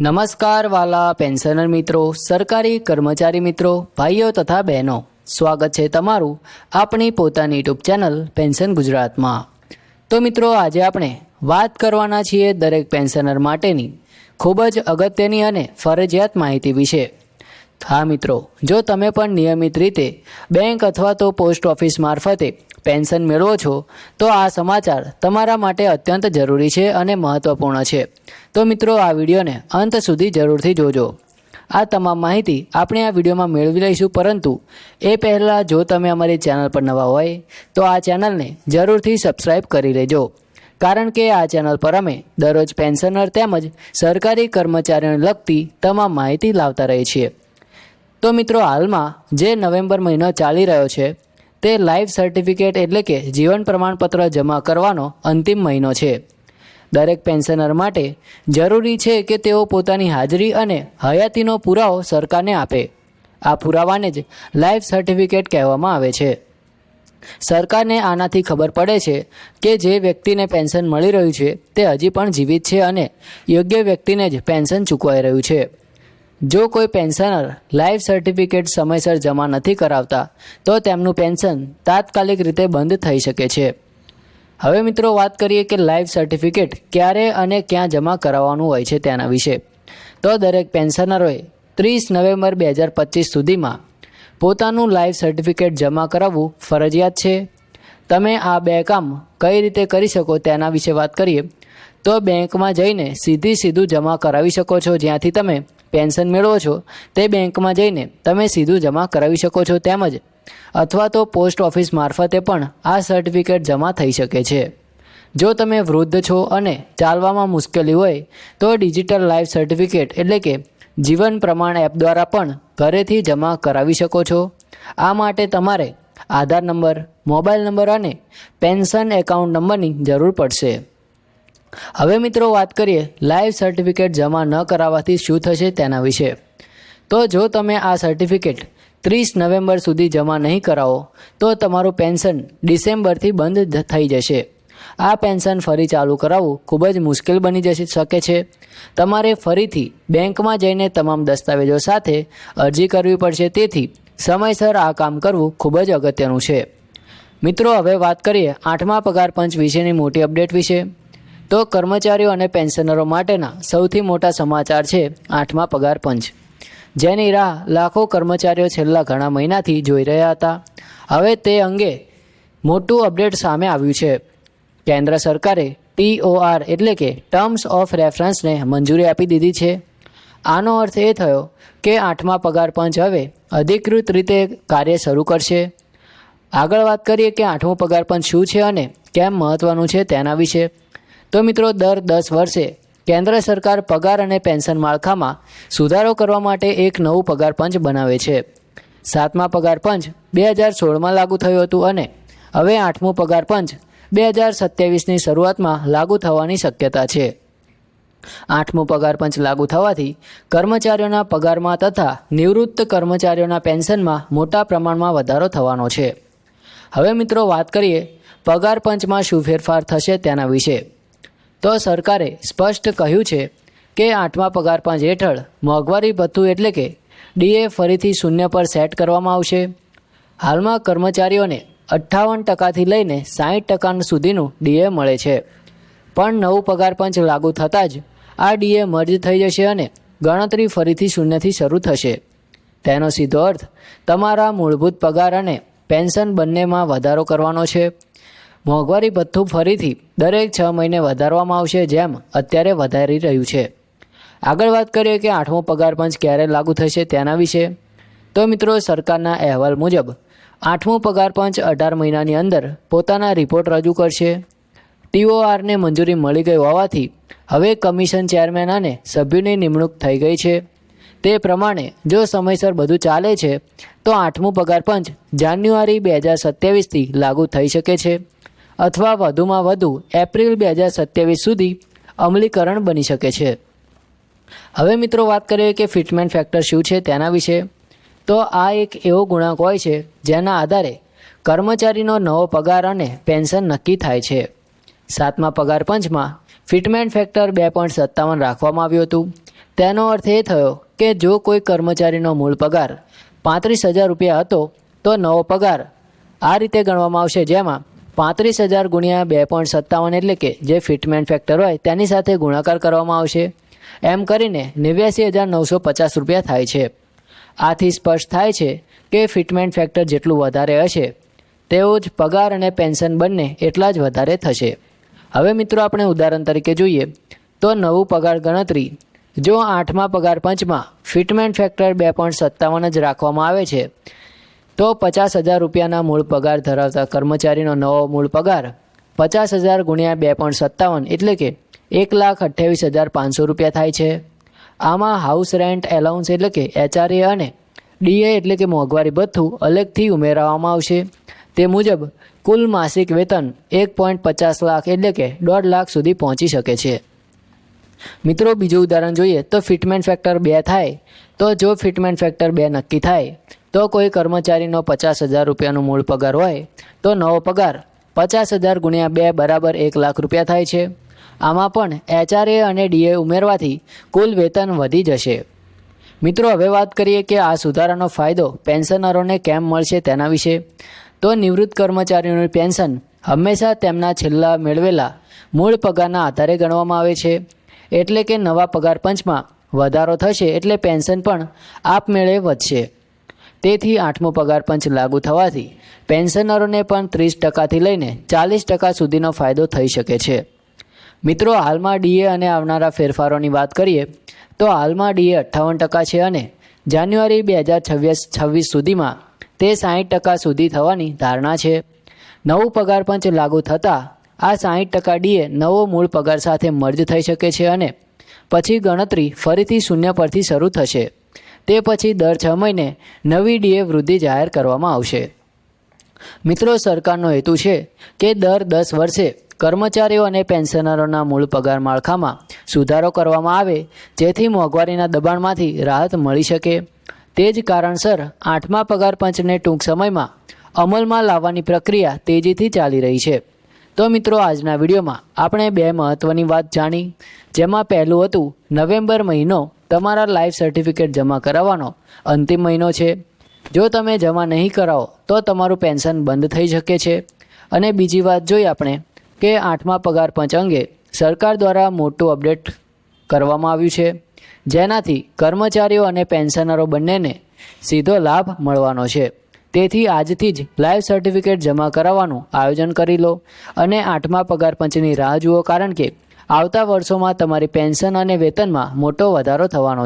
નમસ્કાર વાલા પેન્શનર મિત્રો, સરકારી કર્મચારી મિત્રો, ભાઈઓ તથા બહેનો. સ્વાગત છે તમારું આપણી પોતાની યુટ્યુબ ચેનલ પેન્શન ગુજરાતમાં. તો મિત્રો, આજે આપણે વાત કરવાના છીએ દરેક પેન્શનર માટેની ખૂબ જ અગત્યની અને ફરજિયાત માહિતી વિશે. હા મિત્રો, જો તમે પણ નિયમિત રીતે બેંક અથવા તો પોસ્ટ ઓફિસ મારફતે પેન્શન મેળવો છો, તો આ સમાચાર તમારા માટે અત્યંત જરૂરી છે અને મહત્ત્વપૂર્ણ છે. તો મિત્રો, આ વિડીયોને અંત સુધી જરૂરથી જોજો. આ તમામ માહિતી આપણે આ વિડીયોમાં મેળવી લઈશું, પરંતુ એ પહેલાં જો તમે અમારી ચેનલ પર નવા હોય, તો આ ચેનલને જરૂરથી સબસ્ક્રાઈબ કરી લેજો. કારણ કે આ ચેનલ પર અમે દરરોજ પેન્શનર તેમજ સરકારી કર્મચારીઓને લગતી તમામ માહિતી લાવતા રહીએ છીએ. તો મિત્રો, હાલમાં જે નવેમ્બર મહિનો ચાલી રહ્યો છે તે લાઈફ સર્ટિફિકેટ એટલે કે જીવન પ્રમાણપત્ર જમા કરવાનો અંતિમ મહિનો છે. દરેક પેન્શનર માટે જરૂરી છે કે તેઓ પોતાની હાજરી અને હયાતીનો પુરાવો સરકારને આપે. આ પુરાવાને જ લાઈફ સર્ટિફિકેટ કહેવામાં આવે છે. સરકારને આનાથી ખબર પડે છે કે જે વ્યક્તિને પેન્શન મળી રહ્યું છે તે હજી પણ જીવિત છે અને યોગ્ય વ્યક્તિને જ પેન્શન ચૂકવાઈ રહ્યું છે. જો કોઈ પેન્શનર લાઈફ સર્ટિફિકેટ સમયસર જમા નથી કરાવતા, તો તેમનું પેન્શન તાત્કાલિક રીતે બંધ થઈ શકે છે. હવે મિત્રો વાત કરીએ કે લાઈફ સર્ટિફિકેટ ક્યારે અને ક્યાં જમા કરાવવાનું હોય છે તેના વિશે. તો દરેક પેન્શનરોએ ત્રીસ નવેમ્બર બે હજાર પચીસ સુધીમાં પોતાનું લાઈફ સર્ટિફિકેટ જમા કરાવવું ફરજિયાત છે. તમે આ બે કામ કઈ રીતે કરી શકો તેના વિશે વાત કરીએ, તો બેંકમાં જઈને સીધી સીધું જમા કરાવી શકો છો. જ્યાંથી તમે પેન્શન મેળવો છો, તે બેંકમાં જઈને તમે સીધું જમા કરાવી શકો છો તેમજ અથવા તો પોસ્ટ ઓફિસ મારફતે પણ આ સર્ટિફિકેટ જમા થઈ શકે છે. જો તમે વૃદ્ધ છો અને ચાલવામાં મુશ્કેલી હોય, તો ડિજિટલ લાઈફ સર્ટિફિકેટ એટલે કે જીવન પ્રમાણ એપ દ્વારા પણ ઘરેથી જમા કરાવી શકો છો. આ માટે તમારે આધાર નંબર, મોબાઈલ નંબર અને પેન્શન એકાઉન્ટ નંબરની જરૂર પડશે. હવે મિત્રો વાત કરીએ લાઈવ સર્ટિફિકેટ જમા ન કરાવવાથી શું થશે તેના વિશે. તો જો તમે આ સર્ટિફિકેટ ત્રીસ નવેમ્બર સુધી જમા નહીં કરાવો, તો તમારું પેન્શન ડિસેમ્બરથી બંધ થઈ જશે. આ પેન્શન ફરી ચાલુ કરાવવું ખૂબ જ મુશ્કેલ બની જશે, શકે છે. તમારે ફરીથી બેંકમાં જઈને તમામ દસ્તાવેજો સાથે અરજી કરવી પડશે, તેથી સમયસર આ કામ કરવું ખૂબ જ અગત્યનું છે. મિત્રો, હવે વાત કરીએ આઠમા પગાર પંચ વિશેની મોટી અપડેટ વિશે. તો કર્મચારીઓ અને પેન્શનરો માટેના સૌથી મોટા સમાચાર છે આઠમા પગાર પંચ. જેની રાહ લાખો કર્મચારીઓ છેલ્લા ઘણા મહિનાથી જોઈ રહ્યા હતા. હવે તે અંગે મોટું અપડેટ સામે આવ્યું છે. કેન્દ્ર સરકારે ટીઓઆર એટલે કે ટર્મ્સ ઓફ રેફરન્સને મંજૂરી આપી દીધી છે. આનો અર્થ એ થયો કે આઠમા પગાર પંચ હવે અધિકૃત રીતે કાર્ય શરૂ કરશે. આગળ વાત કરીએ કે આઠમો પગાર પંચ શું છે અને કેમ મહત્ત્વનું છે તેના વિશે. તો મિત્રો, દર દસ વર્ષે કેન્દ્ર સરકાર પગાર અને પેન્શન માળખામાં સુધારો કરવા માટે એક નવું પગાર પંચ બનાવે છે. સાતમા પગાર પંચ બે હજાર સોળમાં લાગુ થયું હતું અને હવે આઠમું પગાર પંચ બે હજાર સત્યાવીસની શરૂઆતમાં લાગુ થવાની શક્યતા છે. આઠમું પગાર પંચ લાગુ થવાથી કર્મચારીઓના પગારમાં તથા નિવૃત્ત કર્મચારીઓના પેન્શનમાં મોટા પ્રમાણમાં વધારો થવાનો છે. હવે મિત્રો વાત કરીએ પગાર પંચમાં શું ફેરફાર થશે તેના વિશે. તો સરકારે સ્પષ્ટ કહ્યું છે કે આઠમા પગાર પંચ હેઠળ મોંઘવારી ભથ્થું એટલે કે ડીએ ફરીથી શૂન્ય પર સેટ કરવામાં આવશે. હાલમાં કર્મચારીઓને અઠ્ઠાવન ટકાથી લઈને સાહીઠ ટકા સુધીનું ડીએ મળે છે. પણ નવું પગાર પંચ લાગુ થતાં જ આ ડીએ મર્જ થઈ જશે અને ગણતરી ફરીથી શૂન્યથી શરૂ થશે. તેનો સીધો અર્થ, તમારા મૂળભૂત પગાર અને પેન્શન બંનેમાં વધારો કરવાનો છે. મોંઘવારી ભથ્થું ફરીથી દરેક છ મહિને વધારવામાં આવશે જેમ અત્યારે વધારી રહ્યું છે. આગળ વાત કરીએ કે આઠમો પગાર પંચ ક્યારે લાગુ થશે તેના વિશે. તો મિત્રો, સરકારના અહેવાલ મુજબ, આઠમો પગાર પંચ અઢાર મહિનાની અંદર પોતાના રિપોર્ટ રજૂ કરશે. ટીઓઆરને મંજૂરી મળી ગઈ હોવાથી હવે કમિશન ચેરમેન અને સભ્યોની નિમણૂક થઈ ગઈ છે. તે પ્રમાણે જો સમયસર બધું ચાલે છે, તો આઠમું પગાર પંચ જાન્યુઆરી બે હજાર સત્યાવીસથી લાગુ થઈ શકે છે. અથવા વધુમાં વધુ એપ્રિલ બે હજાર સત્યાવીસ સુધી અમલીકરણ બની શકે છે. હવે મિત્રો વાત કરીએ કે ફિટમેન્ટ ફેક્ટર શું છે તેના વિશે. તો આ એક એવો ગુણાંક હોય છે, જેના આધારે કર્મચારીનો નવો પગાર અને પેન્શન નક્કી થાય છે. સાતમા પગાર પંચમાં ફિટમેન્ટ ફેક્ટર બે પોઈન્ટ સત્તાવન રાખવામાં આવ્યું હતું. તેનો અર્થ એ થયો કે જો કોઈ કર્મચારીનો મૂળ પગાર પાંત્રીસ હજાર રૂપિયા હતો, તો નવો પગાર આ રીતે ગણવામાં આવશે, જેમાં પાંત્રીસ હજાર ગુણ્યા બે પોઈન્ટ સત્તાવન એટલે કે જે ફિટમેન્ટ ફેક્ટર હોય તેની સાથે ગુણાકાર કરવામાં આવશે. એમ કરીને નેવ્યાસી હજાર નવસો પચાસ રૂપિયા થાય છે. આથી સ્પષ્ટ થાય છે કે ફિટમેન્ટ ફેક્ટર જેટલું વધારે હશે, તેવો જ પગાર અને પેન્શન બંને એટલા જ વધારે થશે. હવે મિત્રો આપણે ઉદાહરણ તરીકે જોઈએ તો નવું પગાર ગણતરી, જો આઠમા પગાર પંચમાં ફિટમેન્ટ ફેક્ટર બે પોઈન્ટ સત્તાવન જ રાખવામાં આવે છે, તો પચાસ હજાર રૂપિયાના મૂળ પગાર ધરાવતા કર્મચારીનો નવો મૂળ પગાર પચાસ હજાર ગુણ્યા બે પોઈન્ટ સત્તાવન એટલે કે એક લાખ અઠ્યાવીસ હજાર પાંચસો રૂપિયા થાય છે. આમાં હાઉસ રેન્ટ એલાઉન્સ એટલે કે એચઆરએ અને ડીએ એટલે કે મોંઘવારી ભથ્થું અલગથી ઉમેરવામાં આવશે. તે મુજબ, કુલ માસિક વેતન એક પોઈન્ટ પચાસ લાખ એટલે કે દોઢ લાખ સુધી પહોંચી શકે છે. મિત્રો, બીજું ઉદાહરણ જોઈએ તો ફિટમેન્ટ ફેક્ટર બે થાય, તો જો ફિટમેન્ટ ફેક્ટર બે નક્કી થાય, તો કોઈ કર્મચારીનો પચાસ હજાર રૂપિયાનો મૂળ પગાર હોય, તો નવો પગાર પચાસ હજાર ગુણ્યા બે બરાબર એક લાખ રૂપિયા થાય છે. આમાં પણ એચઆરએ અને ડીએ ઉમેરવાથી કુલ વેતન વધી જશે. મિત્રો, હવે વાત કરીએ કે આ સુધારાનો ફાયદો પેન્શનરોને કેમ મળશે તેના વિશે. તો નિવૃત્ત કર્મચારીઓનું પેન્શન હંમેશા તેમના છેલ્લા મેળવેલા મૂળ પગારના આધારે ગણવામાં આવે છે. એટલે કે નવા પગાર પંચમાં વધારો થશે એટલે પેન્શન પણ આપમેળે વધશે. તેથી આઠમો પગાર પંચ લાગુ થવાથી પેન્શનરોને પણ ત્રીસ ટકાથી લઈને ચાલીસ ટકા સુધીનો ફાયદો થઈ શકે છે. મિત્રો, હાલમાં ડીએ અને આવનારા ફેરફારોની વાત કરીએ, તો હાલમાં ડીએ અઠ્ઠાવન ટકા છે અને જાન્યુઆરી બે હજાર છવ્વીસ છવ્વીસ સુધીમાં તે સાહીઠ ટકા સુધી થવાની ધારણા છે. નવું પગાર પંચ લાગુ થતાં આ સાહીઠ ટકા ડીએ નવો મૂળ પગાર સાથે મર્જ થઈ શકે છે અને પછી ગણતરી ફરીથી શૂન્ય પરથી શરૂ થશે. તે પછી દર છ મહિને નવી ડીએ વૃદ્ધિ જાહેર કરવામાં આવશે. મિત્રો, સરકારનો હેતુ છે કે દર દસ વર્ષે કર્મચારીઓ અને પેન્શનરોના મૂળ પગાર માળખામાં સુધારો કરવામાં આવે, જેથી મોંઘવારીના દબાણમાંથી રાહત મળી શકે. તે જ કારણસર આઠમા પગાર પંચને ટૂંક સમયમાં અમલમાં લાવવાની પ્રક્રિયા તેજીથી ચાલી રહી છે. તો મિત્રો, આજના વિડીયોમાં આપણે બે મહત્ત્વની વાત જાણી. જેમાં પહેલું હતું, નવેમ્બર મહિનો તમારા લાઈફ સર્ટિફિકેટ જમા કરાવવાનો અંતિમ મહિનો છે. જો તમે જમા નહીં કરાવો, તો તમારું પેન્શન બંધ થઈ શકે છે. અને બીજી વાત જોઈ આપણે કે આઠમા પગાર પંચ અંગે સરકાર દ્વારા મોટું અપડેટ કરવામાં આવ્યું છે. જેનાથી કર્મચારીઓ અને પેન્શનરો બંનેને સીધો લાભ મળવાનો છે. તેથી આજથી જ લાઈફ સર્ટિફિકેટ જમા કરાવવાનું આયોજન કરી લો અને આઠમા પગાર પંચની રાહ જુઓ, કારણ કે આવતા વર્ષોમાં તમારી પેન્શન અને વેતનમાં મોટો વધારો થવાનો